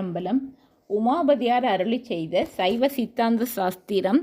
அம்பலம் உமாபதியார் அருளி செய்த சைவ சித்தாந்த சாஸ்திரம்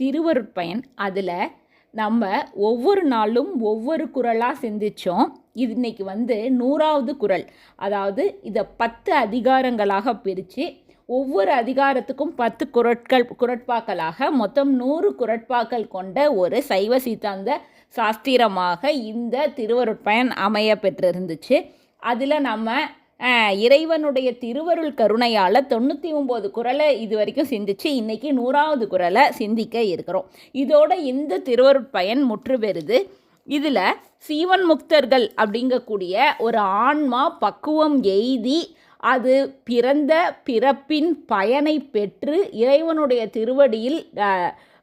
திருவருட்பயன். அதில் நம்ம ஒவ்வொரு நாளும் ஒவ்வொரு குரலாக சிந்திச்சோம். இது இன்னைக்கு வந்து நூறாவது குரல் அதாவது இதை பத்து அதிகாரங்களாக பிரித்து ஒவ்வொரு அதிகாரத்துக்கும் பத்து குரட்கள் குரட்பாக்களாக மொத்தம் நூறு குரட்பாக்கள் கொண்ட ஒரு சைவ சித்தாந்த சாஸ்திரமாக இந்த திருவருட்பயன் அமைய பெற்றிருந்துச்சு. அதில் நம்ம இறைவனுடைய திருவருள் கருணையால் தொண்ணூற்றி ஒம்பது குரலை இது வரைக்கும் சிந்திச்சு இன்றைக்கி நூறாவது குரலை சிந்திக்க இருக்கிறோம். இதோட இந்த திருவருட்பயன் முற்று பெறுது இதில் சீவன் முக்தர்கள் அப்படிங்கக்கூடிய ஒரு ஆன்மா பக்குவம் எய்தி அது பிறந்த பிறப்பின் பயனை பெற்று இறைவனுடைய திருவடியில்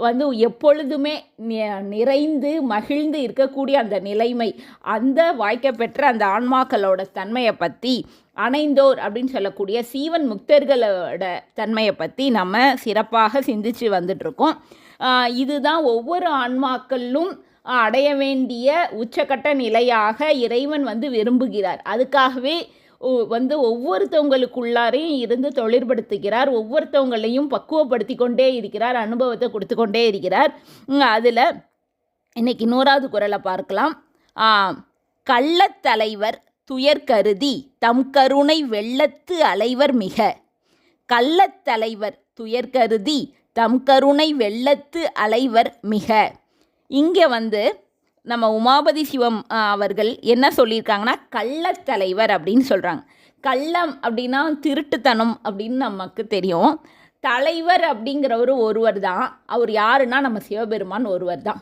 வந்து எப்பொழுதுமே நிறைந்து மகிழ்ந்து இருக்கக்கூடிய அந்த நிலைமை அந்த வாய்க்கப்பெற்ற அந்த ஆன்மாக்களோட தன்மையை பற்றி அணைந்தோர் அப்படின்னு சொல்லக்கூடிய சீவன் முக்தர்களோட தன்மையை பற்றி நம்ம சிறப்பாக சிந்திச்சு வந்துட்ருக்கோம் இதுதான் ஒவ்வொரு ஆன்மாக்களும் அடைய வேண்டிய உச்சக்கட்ட நிலையாக இறைவன் வந்து விரும்புகிறார். அதுக்காகவே வந்து ஒவ்வொருத்தவங்களுக்குள்ளாரையும் இருந்து தொழிற்படுத்துகிறார். ஒவ்வொருத்தவங்களையும் பக்குவப்படுத்தி கொண்டே இருக்கிறார். அனுபவத்தை கொடுத்து கொண்டே இருக்கிறார் அதில் இன்னைக்கு நூறாவது குரலை பார்க்கலாம். கள்ளத்தலைவர் துயர் கருதி தம் கருணை வெள்ளத்து அலைவர் மிக. கள்ளத்தலைவர் துயர் கருதி தம் கருணை வெள்ளத்து அலைவர் மிக. இங்கே வந்து நம்ம உமாபதி சிவம் அவர்கள் என்ன சொல்லியிருக்காங்கன்னா கள்ளத்தலைவர் அப்படின்னு சொல்கிறாங்க கள்ளம் அப்படின்னா திருட்டுத்தனம் அப்படின்னு நமக்கு தெரியும். தலைவர் அப்படிங்கிறவர் ஒருவர் தான் அவர் யாருன்னா நம்ம சிவபெருமான் ஒருவர் தான்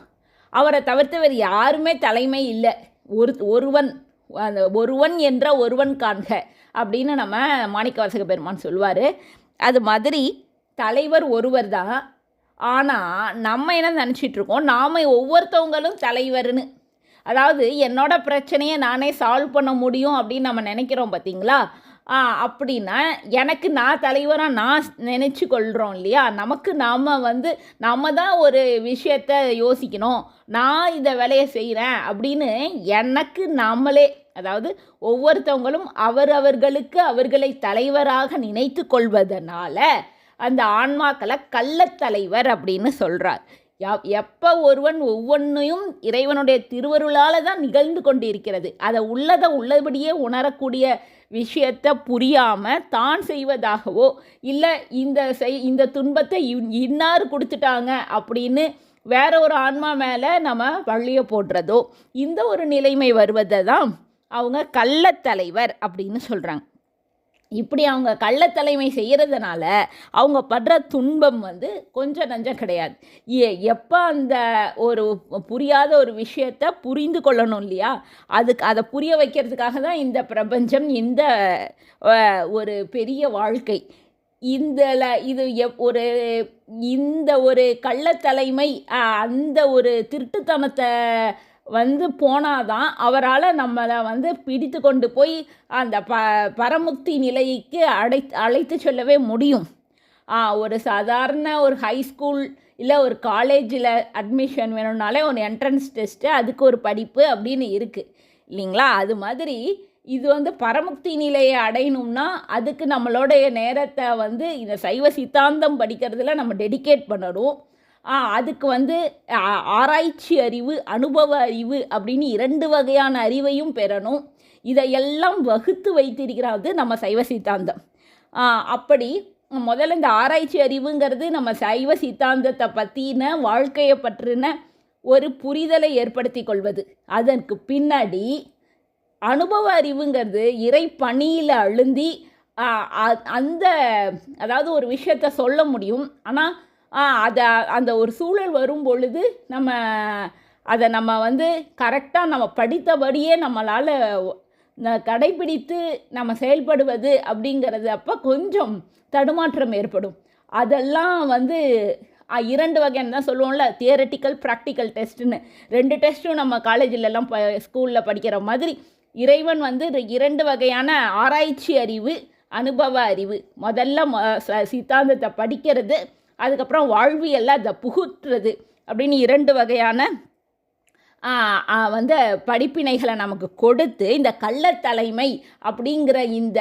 அவரை தவிர்த்து வேறு யாருமே தலைமை இல்லை. ஒரு ஒருவன் அந்த ஒருவன் என்ற ஒருவன் காண்க அப்படின்னு நம்ம மாணிக்கவாசக பெருமான் சொல்லுவார் அது மாதிரி தலைவர் ஒருவர் தான் ஆனால் நம்ம என்ன நினச்சிட்டு இருக்கோம் நாம் ஒவ்வொருத்தவங்களும் தலைவர்னு. அதாவது என்னோட பிரச்சனையை நானே சால்வ் பண்ண முடியும் அப்படின்னு நம்ம நினைக்கிறோம் பார்த்தீங்களா அப்படின்னா எனக்கு நான் தலைவராக நான் நினச்சி கொள்கிறோம் இல்லையா? நமக்கு நாம் வந்து நம்ம தான் ஒரு விஷயத்த யோசிக்கணும். நான் இந்த வேலையை செய்கிறேன் அப்படின்னு எனக்கு நம்மளே அதாவது ஒவ்வொருத்தவங்களும் அவரவர்களுக்கு அவர்களை தலைவராக நினைத்து கொள்வதனால அந்த ஆன்மாக்களை கள்ளத்தலைவர் அப்படின்னு சொல்கிறார் எப்போ ஒருவன் ஒவ்வொன்றையும் இறைவனுடைய திருவருளால் தான் நிகழ்ந்து கொண்டிருக்கிறது. அதை உள்ளதை உள்ளபடியே உணரக்கூடிய விஷயத்தை புரியாமல் தான் செய்வதாகவோ இல்லை இந்த செய் இந்த துன்பத்தை இன்- இன்னார் கொடுத்துட்டாங்க அப்படின்னு வேற ஒரு ஆன்மா மேலே நம்ம பள்ளியை போடுறதோ இந்த ஒரு நிலைமை வருவதை தான் அவங்க கள்ளத்தலைவர் அப்படின்னு சொல்கிறாங்க இப்படி அவங்க கள்ளத்தலைமை செய்கிறதுனால அவங்க படுற துன்பம் வந்து கொஞ்சம் நஞ்சம் கிடையாது. ஏ எப்போ அந்த ஒரு புரியாத ஒரு விஷயத்தை புரிந்து கொள்ளணும் இல்லையா? அதுக்கு அதை புரிய வைக்கிறதுக்காக தான் இந்த பிரபஞ்சம் இந்த ஒரு பெரிய வாழ்க்கை. இந்தல இது எப் ஒரு இந்த ஒரு கள்ளத்தலைமை அந்த ஒரு திருட்டுத்தனத்தை வந்து போனாதான் அவரால் நம்மளை வந்து பிடித்து கொண்டு போய் அந்த ப பரமுக்தி நிலைக்கு அடை அழைத்து செல்லவே முடியும். ஒரு சாதாரண ஒரு ஹை ஸ்கூல் இல்லை ஒரு காலேஜில் அட்மிஷன் வேணும்னாலே ஒரு என்ட்ரன்ஸ் டெஸ்ட்டு அதுக்கு ஒரு படிப்பு அப்படின்னு இருக்குது இல்லைங்களா? அது மாதிரி இது வந்து பரமுக்தி நிலையை அடையணும்னா அதுக்கு நம்மளுடைய நேரத்தை வந்து இந்த சைவ சித்தாந்தம் படிக்கிறதுல நம்ம டெடிகேட் பண்ணணும். அதுக்கு வந்து ஆராய்ச்சி அறிவு அனுபவ அறிவு அப்படின்னு இரண்டு வகையான அறிவையும் பெறணும். இதையெல்லாம் வகுத்து வைத்திருக்கிறது நம்ம சைவ சித்தாந்தம். அப்படி முதல்ல இந்த ஆராய்ச்சி அறிவுங்கிறது நம்ம சைவ சித்தாந்தத்தை பற்றின வாழ்க்கையை பற்றின ஒரு புரிதலை ஏற்படுத்தி கொள்வது. அதற்கு பின்னாடி அனுபவ அறிவுங்கிறது இறை பணியில் அழுந்தி அ- அந்த அதாவது ஒரு விஷயத்த சொல்ல முடியும். ஆனால் அதை அந்த ஒரு சூழல் வரும் பொழுது நம்ம அதை நம்ம வந்து கரெக்டாக நம்ம படித்தபடியே நம்மளால் கடைபிடித்து நம்ம செயல்படுவது அப்படிங்கிறது அப்போ கொஞ்சம் தடுமாற்றம் ஏற்படும். அதெல்லாம் வந்து இரண்டு வகையான தான் சொல்லுவோம்ல தியரட்டிக்கல் ப்ராக்டிக்கல் டெஸ்ட்டுன்னு ரெண்டு டெஸ்ட்டும் நம்ம காலேஜிலலாம் ப ஸ்கூலில் படிக்கிற மாதிரி. இறைவன் வந்து இரண்டு வகையான ஆராய்ச்சி அறிவு அனுபவ அறிவு. முதல்ல ம ச- சித்தாந்தத்தை படிக்கிறது அதுக்கப்புறம் வாழ்வியெல்லாம் அதை புகுத்துறது அப்படின்னு இரண்டு வகையான வந்து படிப்பினைகளை நமக்கு கொடுத்து இந்த கள்ளத்தலைமை அப்படிங்கிற இந்த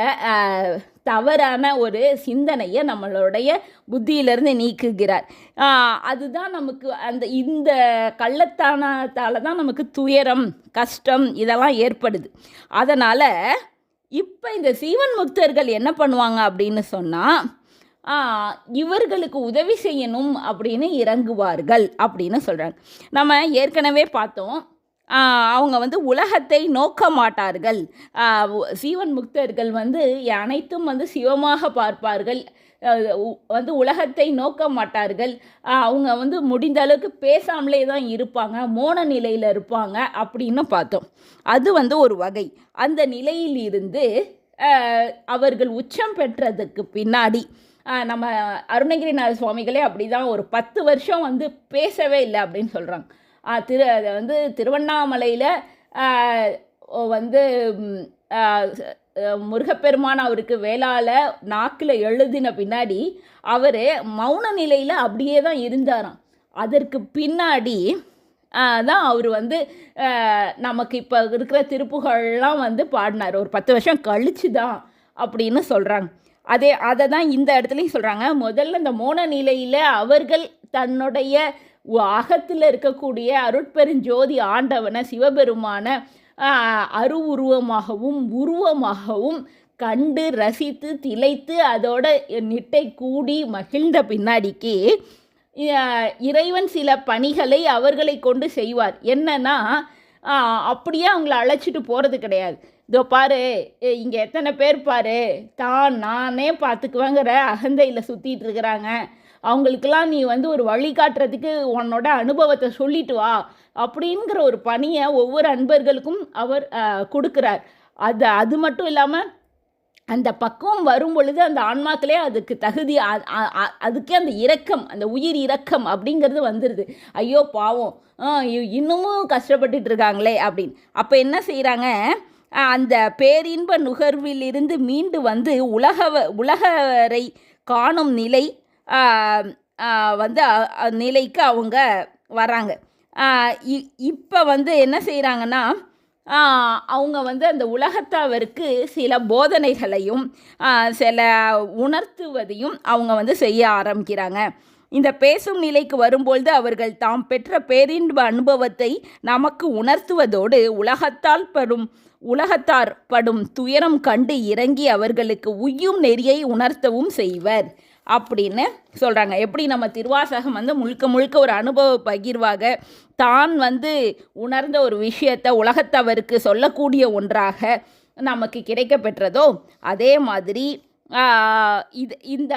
தவறான ஒரு சிந்தனையை நம்மளுடைய புத்தியிலிருந்து நீக்குகிறார். அதுதான் நமக்கு அந்த இந்த கள்ளத்தானத்தால் தான் நமக்கு துயரம் கஷ்டம் இதெல்லாம் ஏற்படுது. அதனால் இப்போ இந்த சீவன் முக்தர்கள் என்ன பண்ணுவாங்க அப்படின்னு சொன்னால் இவர்களுக்கு உதவி செய்யணும் அப்படின்னு இறங்குவார்கள் அப்படின்னு சொல்கிறாங்க நம்ம ஏற்கனவே பார்த்தோம். அவங்க வந்து உலகத்தை நோக்க மாட்டார்கள். சீவன் முக்தர்கள் வந்து அனைத்தும் வந்து சிவமாக பார்ப்பார்கள். உ- வந்து உலகத்தை நோக்க மாட்டார்கள். அவங்க வந்து முடிந்த அளவுக்கு பேசாமலே தான் இருப்பாங்க மோன நிலையில் இருப்பாங்க அப்படின்னு பார்த்தோம். அது வந்து ஒரு வகை. அந்த நிலையில் இருந்து அவர்கள் உச்சம் பெற்றதுக்கு பின்னாடி நம்ம அருணகிரிநாத சுவாமிகளே அப்படி தான் ஒரு பத்து வருஷம் வந்து பேசவே இல்லை அப்படின்னு சொல்கிறாங்க திரு அது வந்து திருவண்ணாமலையில் வந்து முருகப்பெருமான் அவருக்கு வேளால நாக்கில் எழுதின பின்னாடி அவர் மௌன நிலையில் அப்படியே தான் இருந்தாராம். அதற்கு பின்னாடி தான் அவர் வந்து நமக்கு இப்போ இருக்கிற திருப்புகள்லாம் வந்து பாடினார். ஒரு பத்து வருஷம் கழிச்சு தான் அப்படின்னு சொல்கிறாங்க அதே அதை தான் இந்த இடத்துலையும் சொல்கிறாங்க முதல்ல இந்த மோன நிலையில் அவர்கள் தன்னுடைய அகத்தில் இருக்கக்கூடிய அருட்பெருஞ்சோதி ஆண்டவனை சிவபெருமான அருவுருவமாகவும் உருவமாகவும் கண்டு ரசித்து திளைத்து அதோட நிட்டை கூடி மகிழ்ந்த பின்னாடிக்கு இறைவன் சில பணிகளை அவர்களை கொண்டு செய்வார். என்னன்னா அப்படியே அவங்கள அழைச்சிட்டு போகிறது கிடையாது. இதோ பாரு இங்கே எத்தனை பேர் பாரு. தான் நானே பார்த்துக்குவேங்கிற அகந்தையில் சுற்றிட்டு இருக்கிறாங்க. அவங்களுக்கெல்லாம் நீ வந்து ஒரு வழிகாட்டுறதுக்கு உன்னோட அனுபவத்தை சொல்லிட்டு வா அப்படிங்கிற ஒரு பணியை ஒவ்வொரு அன்பர்களுக்கும் அவர் கொடுக்குறார். அது அது மட்டும் இல்லாமல் அந்த பக்குவம் வரும் பொழுது அந்த ஆன்மாக்களே அதுக்கு தகுதி அதுக்கே அந்த இரக்கம் அந்த உயிர் இரக்கம் அப்படிங்கிறது வந்துடுது ஐயோ பாவம். இன்னமும் கஷ்டப்பட்டுட்டு இருக்காங்களே அப்படின்னு. அப்போ என்ன செய்கிறாங்க அந்த பேரின்ப நுகர்விலிருந்து மீண்டு வந்து உலக உலகரை காணும் நிலை வந்து நிலைக்கு அவங்க வராங்க. இப்போ வந்து என்ன செய்கிறாங்கன்னா அவங்க வந்து அந்த உலகத்தவருக்கு சில போதனைகளையும் சில உணர்த்துவதையும் அவங்க வந்து செய்ய ஆரம்பிக்கிறாங்க. இந்த பேசும் நிலைக்கு வரும்பொழுது அவர்கள் தாம் பெற்ற பேரின்ப அனுபவத்தை நமக்கு உணர்த்துவதோடு உலகத்தால் படும் உலகத்தார் படும் துயரம் கண்டு இறங்கி அவர்களுக்கு உய்யும் நெறியை உணர்த்தவும் செய்வர். அப்படின்னு சொல்கிறாங்க எப்படி நம்ம திருவாசகம் வந்து முழுக்க முழுக்க ஒரு அனுபவ பகிர்வாக தான் வந்து உணர்ந்த ஒரு விஷயத்தை உலகத்தவருக்கு சொல்லக்கூடிய ஒன்றாக நமக்கு கிடைக்க பெற்றதோ அதே மாதிரி இது இந்த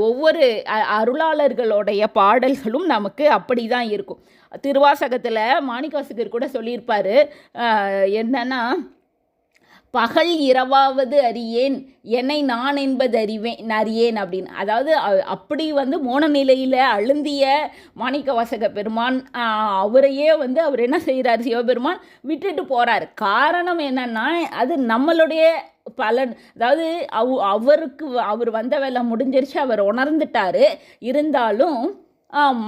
ஒவ்வொரு அ- அருளாளர்களுடைய பாடல்களும் நமக்கு அப்படி தான் இருக்கும். திருவாசகத்தில் மாணிக்கவாசகர் கூட சொல்லியிருப்பார். என்னன்னா பகல் இரவாவது அறியேன் என்னை நான் என்பது அறிவேன் அறியேன் அப்படின்னு. அதாவது அ- அப்படி வந்து மோன நிலையில் அழுந்திய மாணிக்கவாசக பெருமான் அவரையே வந்து அவர் என்ன செய்கிறார் சிவபெருமான் விட்டுட்டு போகிறார் காரணம் என்னன்னா அது நம்மளுடைய பலன். அதாவது அவ் அவருக்கு அவர் வந்த வேலை முடிஞ்சிருச்சு அவர் உணர்ந்துட்டாரு. இருந்தாலும்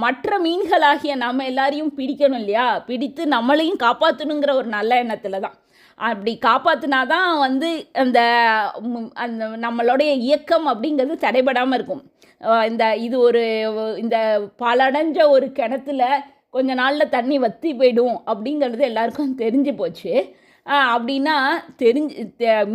மற்ற மீன்களாகிய நம்ம எல்லாரையும் பிடிக்கணும் இல்லையா? பிடித்து நம்மளையும் காப்பாற்றணுங்கிற ஒரு நல்ல எண்ணத்தில் தான் அப்படி காப்பாற்றினா தான் வந்து அந்த அந்த நம்மளுடைய இயக்கம் அப்படிங்கிறது தடைபடாமல் இருக்கும். இந்த இது ஒரு இந்த பாலடைஞ்ச ஒரு கிணத்துல கொஞ்ச நாளில் தண்ணி வற்றி போயிடும் அப்படிங்கிறது எல்லாருக்கும் தெரிஞ்சு போச்சு. அப்படின்னா தெரிஞ்சு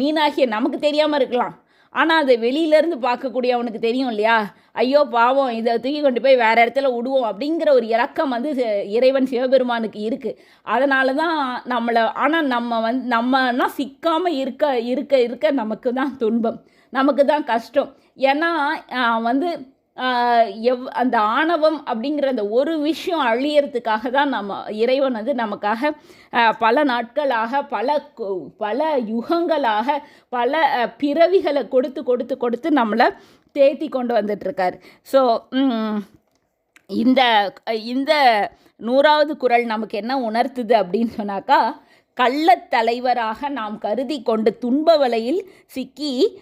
மீனாகிய நமக்கு தெரியாமல் இருக்கலாம். ஆனால் அதை வெளியிலேருந்து பார்க்கக்கூடிய அவனுக்கு தெரியும் இல்லையா? ஐயோ பாவம் இதை தூக்கி கொண்டு போய் வேறு இடத்துல விடுவோம் அப்படிங்கிற ஒரு இறக்கம் வந்து இறைவன் சிவபெருமானுக்கு இருக்குது அதனால தான் நம்மளை ஆனால் நம்ம வந்து நம்மனா சிக்காமல் இருக்க இருக்க இருக்க நமக்கு தான் துன்பம். நமக்கு தான் கஷ்டம். ஏன்னா வந்து எவ் அந்த ஆணவம் அப்படிங்கிற அந்த ஒரு விஷயம் அழியறதுக்காக தான் நம்ம இறைவன் வந்து நமக்காக பல நாட்களாக பல கு- பல யுகங்களாக பல பிறவிகளை கொடுத்து கொடுத்து கொடுத்து நம்மளை தேத்தி கொண்டு வந்துட்டுருக்கார் ஸோ இந்த இந்த நூறாவது குறள் நமக்கு என்ன உணர்த்துது அப்படின்னு சொன்னாக்கா கள்ளத்தலைவராக நாம் கருதி கொண்டு துன்ப வலையில் சிக்கி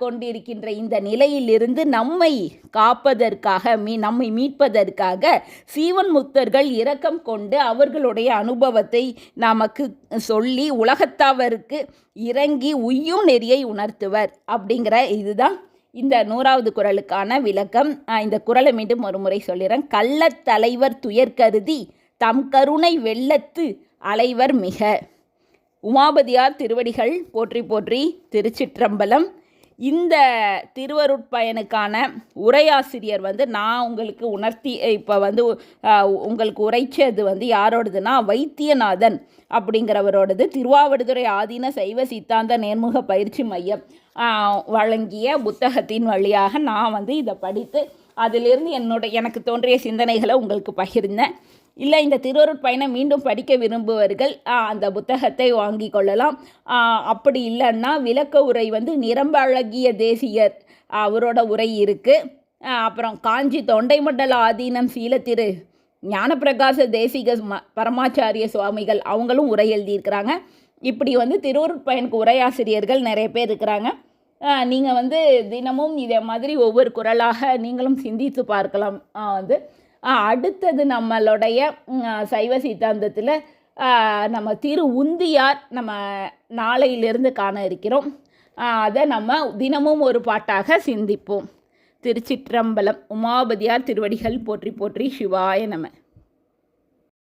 கொண்டிருக்கின்ற இந்த நிலையிலிருந்து நம்மை காப்பதற்காக மீ நம்மை மீட்பதற்காக சீவன் முத்தர்கள் இரக்கம் கொண்டு அவர்களுடைய அனுபவத்தை நமக்கு சொல்லி உலகத்தாவருக்கு இறங்கி உய்யும் நெறியை உணர்த்துவர். அப்படிங்கிற இதுதான் இந்த நூறாவது குறளுக்கான விளக்கம். இந்த குறளை மீண்டும் ஒரு முறை சொல்லிடுறேன் கள்ளத் துயர் கருதி தம் கருணை வெள்ளத்து அலைவர் மிக. உமாபதியார் திருவடிகள் போற்றி போற்றி திருச்சிற்றம்பலம். இந்த திருவருட்பயனுக்கான உரையாசிரியர் வந்து நான் உங்களுக்கு உணர்த்தி இப்போ வந்து உங்களுக்கு உரைச்சது வந்து யாரோடதுன்னா வைத்தியநாதன் அப்படிங்கிறவரோடது. திருவாவடுதுறை ஆதீன சைவ சித்தாந்த நேர்முக பயிற்சி மையம் வழங்கிய புத்தகத்தின் வழியாக நான் வந்து இதை படித்து அதிலிருந்து என்னோட எனக்கு தோன்றிய சிந்தனைகளை உங்களுக்கு பகிர்ந்தேன். இல்லை இந்த திருவருட்பயணம் மீண்டும் படிக்க விரும்புவர்கள் அந்த புத்தகத்தை வாங்கி கொள்ளலாம். அப்படி இல்லைன்னா விளக்க உரை வந்து நிரம்ப அழகிய தேசியர் அவரோட உரை இருக்குது அப்புறம் காஞ்சி தொண்டைமண்டல ஆதீனம் சீலத்திரு ஞானப்பிரகாச தேசிக பரமாச்சாரிய சுவாமிகள் அவங்களும் உரை எழுதியிருக்கிறாங்க. இப்படி வந்து திருவருட்பயனுக்கு உரையாசிரியர்கள் நிறைய பேர் இருக்கிறாங்க. நீங்கள் வந்து தினமும் இதே மாதிரி ஒவ்வொரு குரலாக நீங்களும் சிந்தித்து பார்க்கலாம். வந்து அடுத்தது நம்மளுடைய சைவ சித்தாந்தத்தில் நம்ம திரு உந்தியார் நம்ம நாளையிலிருந்து காண இருக்கிறோம். அதை நம்ம தினமும் ஒரு பாட்டாக சிந்திப்போம். திருச்சிற்றம்பலம் உமாபதியார் திருவடிகள் போற்றி போற்றி சிவாய நம.